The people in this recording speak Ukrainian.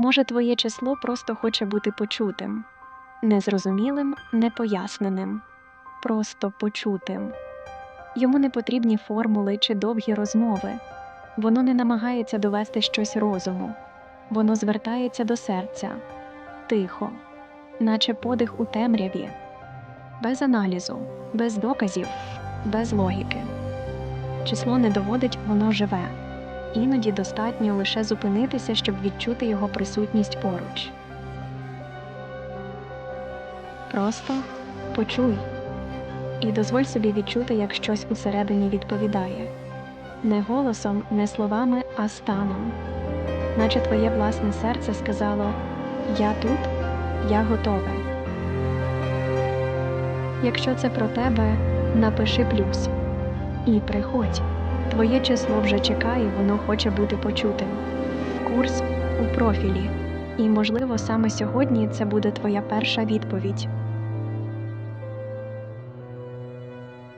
Може, твоє число просто хоче бути почутим, незрозумілим, непоясненим, просто почутим. Йому не потрібні формули чи довгі розмови. Воно не намагається довести щось розуму, воно звертається до серця тихо, наче подих у темряві, без аналізу, без доказів, без логіки. Число не доводить, воно живе. Іноді достатньо лише зупинитися, щоб відчути його присутність поруч. Просто почуй і дозволь собі відчути, як щось усередині відповідає не голосом, не словами, а станом, наче твоє власне серце сказало Я тут, я готове. Якщо це про тебе, напиши плюс і приходь. Твоє число вже чекає, воно хоче бути почутим. Курс у профілі. І, можливо, саме сьогодні це буде твоя перша відповідь.